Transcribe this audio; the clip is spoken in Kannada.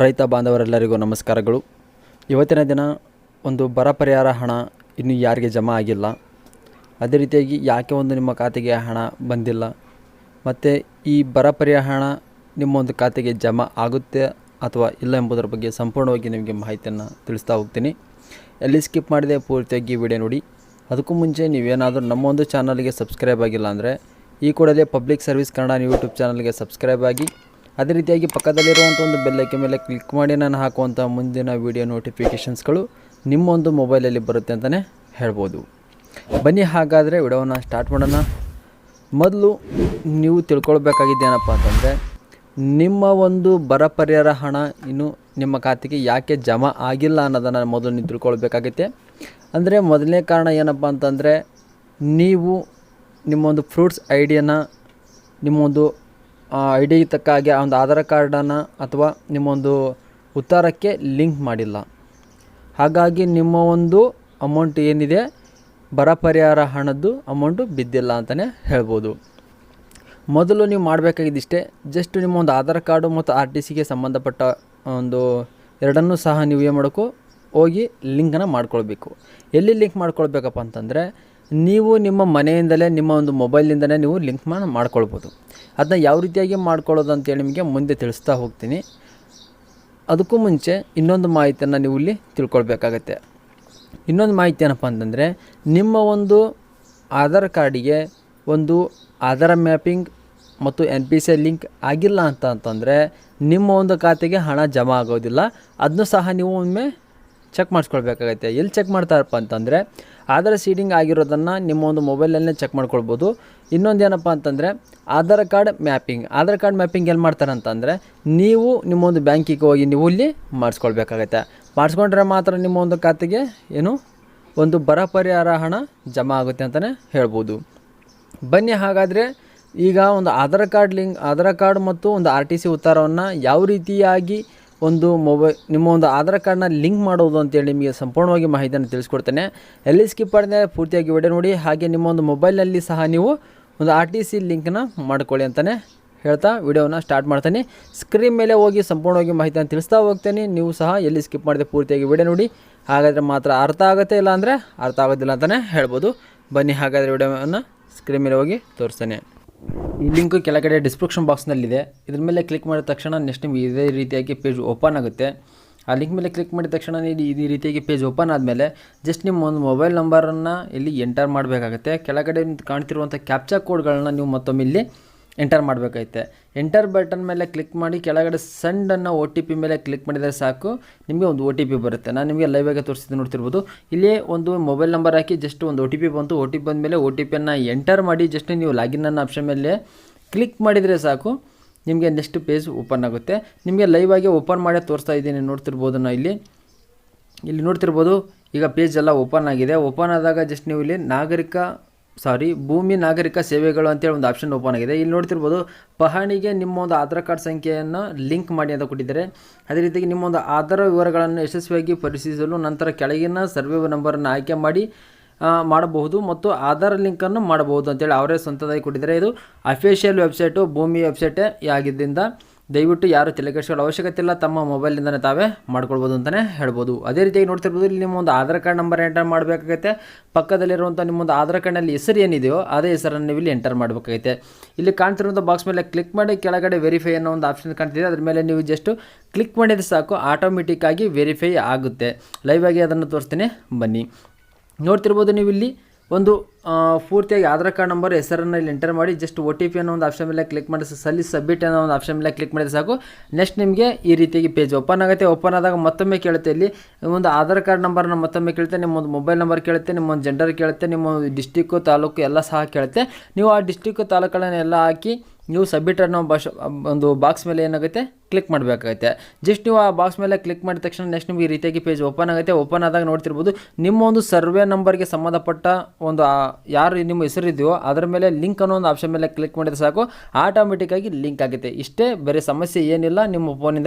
ರೈತ ಬಾಂಧವರೆಲ್ಲರಿಗೂ ನಮಸ್ಕಾರಗಳು. ಇವತ್ತಿನ ದಿನ ಒಂದು ಬರ ಪರಿಹಾರ ಹಣ ಇನ್ನೂ ಯಾರಿಗೆ ಜಮಾ ಆಗಿಲ್ಲ. ಅದೇ ರೀತಿಯಾಗಿ ಯಾಕೆ ಒಂದು ನಿಮ್ಮ ಖಾತೆಗೆ ಹಣ ಬಂದಿಲ್ಲ? ಮತ್ತು ಈ ಬರ ಪರಿಹಾರ ಹಣ ನಿಮ್ಮ ಒಂದು ಖಾತೆಗೆ ಜಮಾ ಆಗುತ್ತೆ ಅಥವಾ ಇಲ್ಲ ಎಂಬುದರ ಬಗ್ಗೆ ಸಂಪೂರ್ಣವಾಗಿ ನಿಮಗೆ ಮಾಹಿತಿಯನ್ನು ತಿಳಿಸ್ತಾ ಹೋಗ್ತೀನಿ. ಎಲ್ಲಿ ಸ್ಕಿಪ್ ಮಾಡಿದೆ ಪೂರ್ತಿಯಾಗಿ ವಿಡಿಯೋ ನೋಡಿ. ಅದಕ್ಕೂ ಮುಂಚೆ ನೀವೇನಾದರೂ ನಮ್ಮ ಒಂದು ಚಾನಲ್ಗೆ ಸಬ್ಸ್ಕ್ರೈಬ್ ಆಗಿಲ್ಲ ಅಂದರೆ ಈ ಕೂಡಲೇ ಪಬ್ಲಿಕ್ ಸರ್ವಿಸ್ ಕನ್ನಡ ಯೂಟ್ಯೂಬ್ ಚಾನಲ್ಗೆ ಸಬ್ಸ್ಕ್ರೈಬ್ ಆಗಿ ಅದೇ ರೀತಿಯಾಗಿ ಪಕ್ಕದಲ್ಲಿರುವಂಥ ಒಂದು ಬೆಲ್ಲಕ್ಕೆ ಮೇಲೆ ಕ್ಲಿಕ್ ಮಾಡಿ ನಾನು ಹಾಕುವಂಥ ಮುಂದಿನ ವಿಡಿಯೋ ನೋಟಿಫಿಕೇಷನ್ಸ್ಗಳು ನಿಮ್ಮ ಒಂದು ಮೊಬೈಲಲ್ಲಿ ಬರುತ್ತೆ ಅಂತಲೇ ಹೇಳ್ಬೋದು. ಬನ್ನಿ, ಹಾಗಾದರೆ ವಿಡಿಯೋನ ಸ್ಟಾರ್ಟ್ ಮಾಡೋಣ. ಮೊದಲು ನೀವು ತಿಳ್ಕೊಳ್ಬೇಕಾಗಿದ್ದೇನಪ್ಪ ಅಂತಂದರೆ, ನಿಮ್ಮ ಒಂದು ಬರ ಪರಿಹಾರ ಹಣ ಇನ್ನು ನಿಮ್ಮ ಖಾತೆಗೆ ಯಾಕೆ ಜಮಾ ಆಗಿಲ್ಲ ಅನ್ನೋದನ್ನು ಮೊದಲು ನೀವು ತಿಳ್ಕೊಳ್ಬೇಕಾಗುತ್ತೆ. ಅಂದರೆ ಮೊದಲನೇ ಕಾರಣ ಏನಪ್ಪ ಅಂತಂದರೆ, ನೀವು ನಿಮ್ಮ ಒಂದು ಫ್ರೂಟ್ಸ್ ಐಡಿಯನ್ನು ನಿಮ್ಮೊಂದು ಐ ಡಿಗೆ ತಕ್ಕ ಹಾಗೆ ಆ ಒಂದು ಆಧಾರ್ ಕಾರ್ಡನ್ನು ಅಥವಾ ನಿಮ್ಮ ಒಂದು ಉತ್ತಾರಕ್ಕೆ ಲಿಂಕ್ ಮಾಡಿಲ್ಲ. ಹಾಗಾಗಿ ನಿಮ್ಮ ಒಂದು ಅಮೌಂಟ್ ಏನಿದೆ, ಬರ ಪರಿಹಾರ ಹಣದ್ದು ಅಮೌಂಟು ಬಿದ್ದಿಲ್ಲ ಅಂತಲೇ ಹೇಳ್ಬೋದು. ಮೊದಲು ನೀವು ಮಾಡಬೇಕಾಗಿದ್ದಿಷ್ಟೇ ಜಸ್ಟ್ ನಿಮ್ಮ ಒಂದು ಆಧಾರ್ ಕಾರ್ಡು ಮತ್ತು ಆರ್ ಟಿ ಸಿಗೆ ಸಂಬಂಧಪಟ್ಟ ಒಂದು ಎರಡನ್ನೂ ಸಹ ನೀವು ಏನು ಮಾಡಬೇಕು ಹೋಗಿ ಲಿಂಕನ್ನು ಮಾಡ್ಕೊಳ್ಬೇಕು. ಎಲ್ಲಿ ಲಿಂಕ್ ಮಾಡ್ಕೊಳ್ಬೇಕಪ್ಪ ಅಂತಂದರೆ, ನೀವು ನಿಮ್ಮ ಮನೆಯಿಂದಲೇ, ನಿಮ್ಮ ಒಂದು ಮೊಬೈಲಿಂದಲೇ ನೀವು ಲಿಂಕ್ ಮಾಡಿ ಮಾಡ್ಕೊಳ್ಬೋದು. ಅದನ್ನ ಯಾವ ರೀತಿಯಾಗಿ ಮಾಡ್ಕೊಳ್ಳೋದು ಅಂತೇಳಿ ನಿಮಗೆ ಮುಂದೆ ತಿಳಿಸ್ತಾ ಹೋಗ್ತೀನಿ. ಅದಕ್ಕೂ ಮುಂಚೆ ಇನ್ನೊಂದು ಮಾಹಿತಿಯನ್ನು ನೀವು ಇಲ್ಲಿ ತಿಳ್ಕೊಳ್ಬೇಕಾಗತ್ತೆ. ಇನ್ನೊಂದು ಮಾಹಿತಿ ಏನಪ್ಪ ಅಂತಂದರೆ, ನಿಮ್ಮ ಒಂದು ಆಧಾರ್ ಕಾರ್ಡಿಗೆ ಒಂದು ಆಧಾರ್ ಮ್ಯಾಪಿಂಗ್ ಮತ್ತು ಎನ್ ಪಿ ಸಿ ಲಿಂಕ್ ಆಗಿಲ್ಲ ಅಂತ ಅಂತಂದರೆ, ನಿಮ್ಮ ಒಂದು ಖಾತೆಗೆ ಹಣ ಜಮಾ ಆಗೋದಿಲ್ಲ. ಅದನ್ನು ಸಹ ನೀವು ಒಮ್ಮೆ ಚೆಕ್ ಮಾಡಿಸ್ಕೊಳ್ಬೇಕಾಗತ್ತೆ. ಎಲ್ಲಿ ಚೆಕ್ ಮಾಡ್ತಾರಪ್ಪ ಅಂತಂದರೆ, ಆಧಾರ್ ಸೀಡಿಂಗ್ ಆಗಿರೋದನ್ನು ನಿಮ್ಮ ಒಂದು ಮೊಬೈಲಲ್ಲೇ ಚೆಕ್ ಮಾಡ್ಕೊಳ್ಬೋದು. ಇನ್ನೊಂದು ಏನಪ್ಪ ಅಂತಂದರೆ Aadhaar card mapping. Aadhaar card mapping ಎಲ್ಲಿ ಮಾಡ್ತಾರೆ ಅಂತಂದರೆ ನೀವು ನಿಮ್ಮೊಂದು ಬ್ಯಾಂಕಿಗೆ ಹೋಗಿ ನೀವು ಇಲ್ಲಿ ಮಾಡಿಸ್ಕೊಳ್ಬೇಕಾಗತ್ತೆ. ಮಾಡಿಸ್ಕೊಂಡ್ರೆ ಮಾತ್ರ ನಿಮ್ಮ ಒಂದು ಖಾತೆಗೆ ಏನು ಒಂದು ಬರ ಪರಿಹಾರ ಹಣ ಜಮಾ ಆಗುತ್ತೆ ಅಂತಲೇ ಹೇಳ್ಬೋದು. ಬನ್ನಿ ಹಾಗಾದರೆ ಈಗ ಒಂದು Aadhaar card link, Aadhaar card ಮತ್ತು ಒಂದು ಆರ್ ಟಿ ಸಿ ಉತ್ತರವನ್ನು ಯಾವ ರೀತಿಯಾಗಿ ಒಂದು ಮೊಬೈಲ್ ನಿಮ್ಮ ಒಂದು ಆಧಾರ್ ಕಾರ್ಡ್ನ ಲಿಂಕ್ ಮಾಡೋದು ಅಂತೇಳಿ ನಿಮಗೆ ಸಂಪೂರ್ಣವಾಗಿ ಮಾಹಿತಿಯನ್ನು ತಿಳಿಸ್ಕೊಡ್ತೇನೆ. ಎಲ್ಲಿ ಸ್ಕಿಪ್ ಮಾಡಿದೆ ಪೂರ್ತಿಯಾಗಿ ವಿಡಿಯೋ ನೋಡಿ, ಹಾಗೆ ನಿಮ್ಮ ಒಂದು ಮೊಬೈಲ್ನಲ್ಲಿ ಸಹ ನೀವು ಒಂದು ಆರ್ ಟಿ ಸಿ ಲಿಂಕ್ನ ಮಾಡ್ಕೊಳ್ಳಿ ಅಂತಲೇ ಹೇಳ್ತಾ ವಿಡಿಯೋನ ಸ್ಟಾರ್ಟ್ ಮಾಡ್ತೀನಿ. ಸ್ಕ್ರೀನ್ ಮೇಲೆ ಹೋಗಿ ಸಂಪೂರ್ಣವಾಗಿ ಮಾಹಿತಿಯನ್ನು ತಿಳಿಸ್ತಾ ಹೋಗ್ತೇನೆ. ನೀವು ಸಹ ಎಲ್ಲಿ ಸ್ಕಿಪ್ ಮಾಡಿದೆ ಪೂರ್ತಿಯಾಗಿ ವಿಡಿಯೋ ನೋಡಿ. ಹಾಗಾದರೆ ಮಾತ್ರ ಅರ್ಥ ಆಗುತ್ತೆ ಇಲ್ಲ ಅಂದರೆ ಅರ್ಥ ಆಗೋದಿಲ್ಲ ಅಂತಲೇ ಹೇಳ್ಬೋದು. ಬನ್ನಿ ಹಾಗಾದರೆ ವಿಡಿಯೋವನ್ನು ಸ್ಕ್ರೀನ್ ಮೇಲೆ ಹೋಗಿ ತೋರಿಸ್ತೇನೆ. ಈ ಲಿಂಕು ಕೆಳಗಡೆ ಡಿಸ್ಕ್ರಿಪ್ಷನ್ ಬಾಕ್ಸ್ನಲ್ಲಿದೆ ಇದ್ರ ಮೇಲೆ ಕ್ಲಿಕ್ ಮಾಡಿದ ತಕ್ಷಣ ನೆಕ್ಸ್ಟ್ ನಿಮಗೆ ಇದೇ ರೀತಿಯಾಗಿ ಪೇಜ್ ಓಪನ್ ಆಗುತ್ತೆ. ಆ ಲಿಂಕ್ ಮೇಲೆ ಕ್ಲಿಕ್ ಮಾಡಿದ ತಕ್ಷಣ ನೀವು ಈ ರೀತಿಯಾಗಿ ಪೇಜ್ ಓಪನ್ ಆದಮೇಲೆ ಜಸ್ಟ್ ನಿಮ್ಮ ಒಂದು ಮೊಬೈಲ್ ನಂಬರನ್ನು ಇಲ್ಲಿ ಎಂಟರ್ ಮಾಡಬೇಕಾಗುತ್ತೆ. ಕೆಳಗಡೆ ಕಾಣ್ತಿರುವಂಥ ಕ್ಯಾಪ್ಚಾ ಕೋಡ್ಗಳನ್ನ ನೀವು ಮತ್ತೊಮ್ಮೆ ಇಲ್ಲಿ ಎಂಟರ್ ಮಾಡಬೇಕೈತೆ ಎಂಟರ್ ಬಟನ್ ಮೇಲೆ ಕ್ಲಿಕ್ ಮಾಡಿ ಕೆಳಗಡೆ ಸಣ್ಣನ್ನು ಒ ಟಿ ಪಿ ಮೇಲೆ ಕ್ಲಿಕ್ ಮಾಡಿದರೆ ಸಾಕು. ನಿಮಗೆ ಒಂದು ಒ ಟಿ ಪಿ ಬರುತ್ತೆ. ನಾನು ನಿಮಗೆ ಲೈವಾಗಿ ತೋರಿಸಿದ್ದು ನೋಡ್ತಿರ್ಬೋದು. ಇಲ್ಲೇ ಒಂದು ಮೊಬೈಲ್ ನಂಬರ್ ಹಾಕಿ ಜಸ್ಟ್ ಒಂದು ಒ ಟಿ ಪಿ ಬಂತು. ಒ ಟಿ ಪಿ ಬಂದಮೇಲೆ ಒ ಟಿ ಪಿಯನ್ನು ಎಂಟರ್ ಮಾಡಿ ಜಸ್ಟ್ ನೀವು ಲಾಗಿನ್ ಅನ್ನ ಆಪ್ಷನ್ ಮೇಲೆ ಕ್ಲಿಕ್ ಮಾಡಿದರೆ ಸಾಕು. ನಿಮಗೆ ನೆಕ್ಸ್ಟ್ ಪೇಜ್ ಓಪನ್ ಆಗುತ್ತೆ. ನಿಮಗೆ ಲೈವ್ ಆಗಿ ಓಪನ್ ಮಾಡಿ ತೋರಿಸ್ತಾ ಇದ್ದೀನಿ ನೋಡ್ತಿರ್ಬೋದು ನಾ ಇಲ್ಲಿ. ಇಲ್ಲಿ ನೋಡ್ತಿರ್ಬೋದು, ಈಗ ಪೇಜ್ ಎಲ್ಲ ಓಪನ್ ಆಗಿದೆ. ಓಪನ್ ಆದಾಗ ಜಸ್ಟ್ ನೀವು ಇಲ್ಲಿ ನಾಗರಿಕ ಸಾರಿ ಭೂಮಿ ನಾಗರಿಕ ಸೇವೆಗಳು ಅಂತೇಳಿ ಒಂದು ಆಪ್ಷನ್ ಓಪನ್ ಆಗಿದೆ. ಇಲ್ಲಿ ನೋಡ್ತಿರ್ಬೋದು, ಪಹಣಿಗೆ ನಿಮ್ಮ ಒಂದು ಆಧಾರ್ ಕಾರ್ಡ್ ಸಂಖ್ಯೆಯನ್ನು ಲಿಂಕ್ ಮಾಡಿ ಅಂತ ಕೊಟ್ಟಿದ್ದಾರೆ. ಅದೇ ರೀತಿಯಾಗಿ ನಿಮ್ಮ ಒಂದು ಆಧಾರ್ ವಿವರಗಳನ್ನು ಯಶಸ್ವಿಯಾಗಿ ಪರಿಶೀಲಿಸಲು ನಂತರ ಕೆಳಗಿನ ಸರ್ವೆ ನಂಬರನ್ನು ಆಯ್ಕೆ ಮಾಡಿ ಮಾಡಬಹುದು ಮತ್ತು ಆಧಾರ್ ಲಿಂಕನ್ನು ಮಾಡಬಹುದು ಅಂತೇಳಿ ಅವರೇ ಸ್ವಂತದಾಗಿ ಕೊಟ್ಟಿದ್ದಾರೆ. ಇದು ಅಫಿಷಿಯಲ್ ವೆಬ್ಸೈಟು, ಭೂಮಿ ವೆಬ್ಸೈಟೇ ಆಗಿದ್ದರಿಂದ ದಯವಿಟ್ಟು ಯಾರು ತಲೆಕೆಡಿಸ್ಕೊಳ್ಳೋ ಅವಶ್ಯಕತೆ ಇಲ್ಲ, ತಮ್ಮ ಮೊಬೈಲಿಂದನೇ ತಾವೇ ಮಾಡ್ಕೊಳ್ಬೋದು ಅಂತಲೇ ಹೇಳ್ಬೋದು. ಅದೇ ರೀತಿಯಾಗಿ ನೋಡ್ತಿರ್ಬೋದು, ಇಲ್ಲಿ ನಿಮ್ಮ ಒಂದು ಆಧಾರ್ ಕಾರ್ಡ್ ನಂಬರ್ ಎಂಟರ್ ಮಾಡಬೇಕಾಗತ್ತೆ. ಪಕ್ಕದಲ್ಲಿರುವಂಥ ನಿಮ್ಮೊಂದು ಆಧಾರ್ ಕಾರ್ಡ್ನಲ್ಲಿ ಹೆಸರು ಏನಿದೆಯೋ ಅದೇ ಹೆಸರನ್ನು ನೀವು ಇಲ್ಲಿ ಎಂಟರ್ ಮಾಡಬೇಕಾಗೈತೆ ಇಲ್ಲಿ ಕಾಣ್ತಿರುವಂಥ ಬಾಕ್ಸ್ ಮೇಲೆ ಕ್ಲಿಕ್ ಮಾಡಿ, ಕೆಳಗಡೆ ವೆರಿಫೈ ಅನ್ನೋ ಒಂದು ಆಪ್ಷನ್ ಕಾಣ್ತಿದೆ. ಅದ್ರ ಮೇಲೆ ನೀವು ಜಸ್ಟ್ ಕ್ಲಿಕ್ ಮಾಡಿದ್ರೆ ಸಾಕು ಆಟೋಮೆಟಿಕ್ಕಾಗಿ ವೆರಿಫೈ ಆಗುತ್ತೆ. ಲೈವ್ ಆಗಿ ಅದನ್ನು ತೋರಿಸ್ತೀನಿ. ಬನ್ನಿ. ನೋಡ್ತಿರ್ಬೋದು ನೀವು ಇಲ್ಲಿ ಒಂದು ಪೂರ್ತಿಯಾಗಿ ಆಧಾರ್ ಕಾರ್ಡ್ ನಂಬರ್ ಹೆಸರನ್ನು ಇಲ್ಲಿ ಎಂಟರ್ ಮಾಡಿ ಜಸ್ಟ್ ಒ ಟಿ ಪಿ ಅನ್ನೋ ಒಂದು ಆಪ್ಷನ್ ಮೇಲೆ ಕ್ಲಿಕ್ ಮಾಡಿ ಸಲ್ಲಿ ಸಬ್ಮಿಟ್ ಅನ್ನೋ ಒಂದು ಆಪ್ಷನ್ ಮೇಲೆ ಕ್ಲಿಕ್ ಮಾಡಿದ್ರೆ ಸಾಕು. ನೆಕ್ಸ್ಟ್ ನಿಮಗೆ ಈ ರೀತಿಯಾಗಿ ಪೇಜ್ ಓಪನ್ ಆಗುತ್ತೆ. ಓಪನ್ ಆದಾಗ ಮತ್ತೊಮ್ಮೆ ಕೇಳುತ್ತೆ ಇಲ್ಲಿ, ಒಂದು ಆಧಾರ್ ಕಾರ್ಡ್ ನಂಬರ್ನ ಮತ್ತೊಮ್ಮೆ ಕೇಳುತ್ತೆ, ನಿಮ್ಮೊಂದು ಮೊಬೈಲ್ ನಂಬರ್ ಕೇಳುತ್ತೆ ನಿಮ್ಮ ಒಂದು ಜೆಂಡರ್ ಕೇಳುತ್ತೆ ನಿಮ್ಮ ಡಿಸ್ಟಿಕ್ಕು ತಾಲೂಕು ಎಲ್ಲ ಸಹ ಕೇಳುತ್ತೆ. ನೀವು ಆ ಡಿಸ್ಟಿಕ್ಕು ತಾಲೂಕುಗಳನ್ನೆಲ್ಲ ಹಾಕಿ ನೀವು ಸಬ್ಮಿಟ್ ಅನ್ನೋ ಭಾಷೆ, ಒಂದು ಬಾಕ್ಸ್ ಮೇಲೆ ಏನಾಗುತ್ತೆ? ಕ್ಲಿಕ್ ಮಾಡಬೇಕಾಗುತ್ತೆ. ಜಸ್ಟ್ ನೀವು ಆ ಬಾಕ್ಸ್ ಮೇಲೆ ಕ್ಲಿಕ್ ಮಾಡಿದ ತಕ್ಷಣ ನೆಕ್ಸ್ಟ್ ನಿಮಗೆ ಈ ರೀತಿಯಾಗಿ ಪೇಜ್ ಓಪನ್ ಆಗುತ್ತೆ. ಓಪನ್ ಆದಾಗ ನೋಡ್ತಿರ್ಬೋದು, ನಿಮ್ಮ ಒಂದು ಸರ್ವೆ ನಂಬರ್ಗೆ ಸಂಬಂಧಪಟ್ಟ ಒಂದು ಯಾರು ನಿಮ್ಮ ಹೆಸರಿದೆಯೋ ಅದರ ಮೇಲೆ ಲಿಂಕ್ ಅನ್ನೋ ಒಂದು ಆಪ್ಷನ್ ಮೇಲೆ ಕ್ಲಿಕ್ ಮಾಡಿದ್ರೆ ಸಾಕು. ಆಟೋಮೆಟಿಕ್ಕಾಗಿ ಲಿಂಕ್ ಆಗುತ್ತೆ. ಇಷ್ಟೇ, ಬೇರೆ ಸಮಸ್ಯೆ ಏನಿಲ್ಲ, ನಿಮ್ಮ ಫೋನಿಂದ